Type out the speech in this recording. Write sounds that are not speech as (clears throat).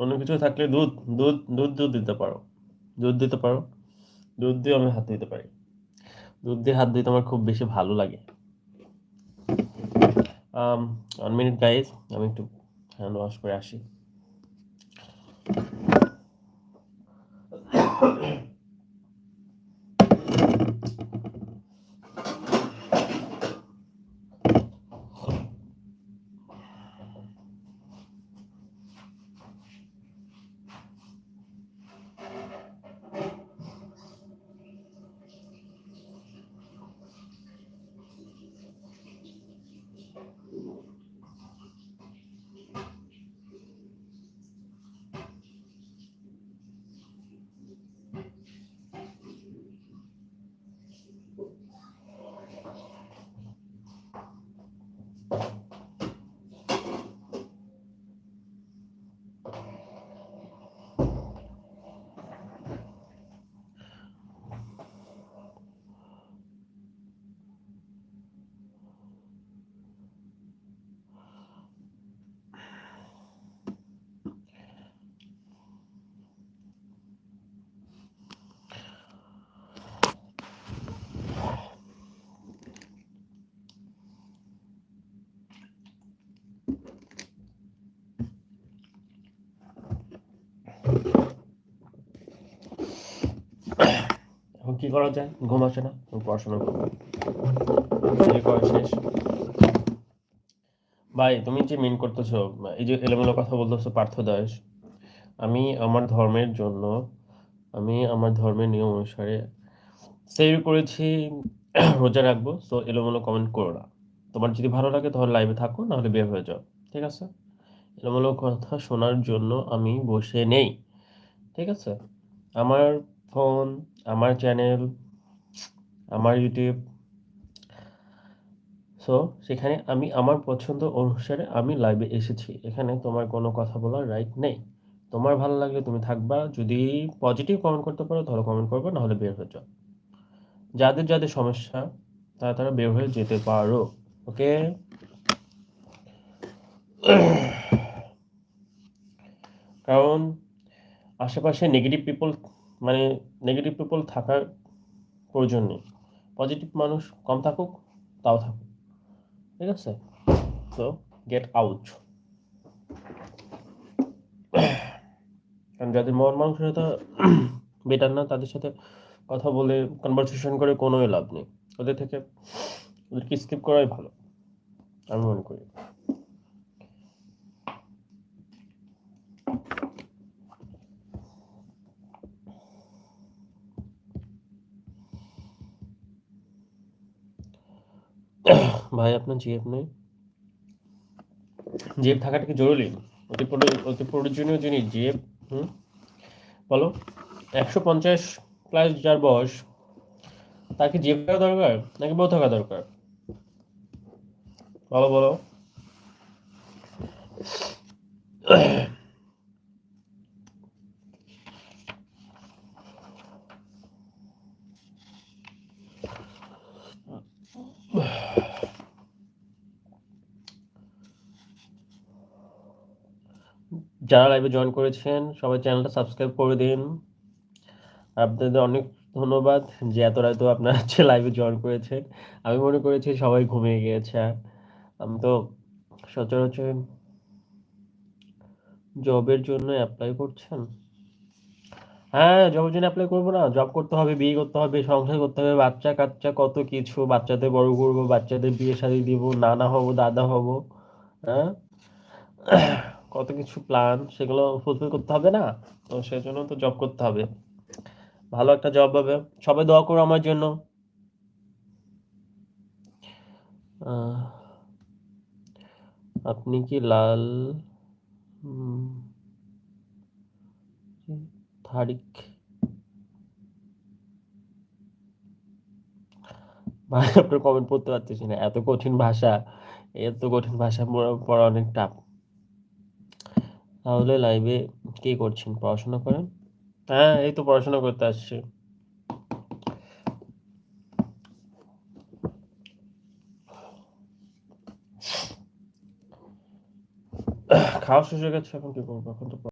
অন্য কিছু থাকলে দুধ দুধ দুধ দুধ দিতে পারো। দুধ দিতে পারো। দুধ দিয়ে আমি হাত দিতে পারি। দুধ দিয়ে হাত দিতে আমার খুব বেশি ভালো লাগে। ওয়ান মিনিট গাইজ আমি একটু হ্যান্ড ওয়াশ করে আসি। এখন কি করা যায়? ঘুম আসে না পড়াশোনা করব। শেষ। ভাই তুমি যে মিন করতেছো এই যে এলোমেলো কথা বলতেছো পার্থদাস আমি আমার ধর্মের জন্য আমি আমার ধর্মের নিয়ম অনুসারে সেভ করেছি রোজা রাখব সো এলোমেলো কমেন্ট করো না। তোমার যদি ভালো লাগে তাহলে লাইভে থাকো নাহলে বের হয়ে যাও ঠিক আছে? এলোমেলো কথা শোনার জন্য আমি বসে নেই ঠিক আছে? আমার ফোন, আমার চ্যানেল, আমার ইউটিউব। সো সেখানে আমি, আমার পছন্দ অনুসারে আমি লাইভে এসেছি। এখানে তোমার কোনো কথা বলার রাইট নেই। তোমার ভালো লাগলে তুমি থাকবা। যদি পজিটিভ কমেন্ট করতে পারো, তাহলে কমেন্ট করবে, নাহলে বের হয়ে যাও। যাদের যাদের সমস্যা, তারা তারা বের হয়ে যেতে পারো। ওকে (clears throat) কারণ, আশেপাশে নেগেটিভ পিপল মানে নেগেটিভ পিপল থাকার প্রয়োজন নেই। পজিটিভ মানুষ কম থাকুক, তাও থাকুক। ঠিক আছে? তো গেট আউট কারণ যাদের মন মানসিকতা বেটার না, তাদের সাথে কথা বলে কনভারসেশন করে কোনোই লাভ নেই। ওদের থেকে, ওদেরকে স্কিপ করাই ভালো, আমি মনে করি। (coughs) ভাই, আপনার জিএফ নেই? জিএফ থাকাটা কি জরুরি? অতি অতি প্রয়োজনীয় জিনিস জিএফ, হুম? বলো, একশো পঞ্চাশ প্লাস যার বয়স তাকে জিএফ থাকা দরকার? নাকি বউ থাকা দরকার? বলো বলো। যারা লাইভে জয়েন করেছেন, সবাই চ্যানেলটা সাবস্ক্রাইব করে দিন। আপনাদের অনেক ধন্যবাদ যে এত রাতে আপনারা হচ্ছে লাইভে জয়েন করেছেন। আমি মনে করেছি সবাই ঘুমিয়ে গিয়েছে। আমি তো সচরাচর জবের জন্য অ্যাপ্লাই করছেন। হ্যাঁ জবের জন্য অ্যাপ্লাই করব না। জব করতে হবে, বিয়ে করতে হবে, সংসার করতে হবে, বাচ্চা কাচ্চা কত কিছু। বাচ্চাদের বড় করব, বাচ্চাদের বিয়ে শাদী দিব, নানা হব, দাদা হব হ্যাঁ? কত কিছু প্ল্যান সেগুলো ফুলফিল করতে হবে না? তো সেই জন্য তো জব করতে হবে। ভালো একটা জব হবে। সবাই দোয়া করো আমার জন্য। আপনি কি লাল? তারিখ। ভাই, আপনার কমেন্ট পড়তে পারতেছি না। এত কঠিন ভাষা, এত কঠিন ভাষা পড়া অনেক টাফ তাহলে লাইভে কি করছেন? পড়াশোনা করেন? হ্যাঁ এই তো পড়াশোনা করতে আসছে। খাওয়া শেষ হয়ে গেছে, এখন কি করব? এখন তো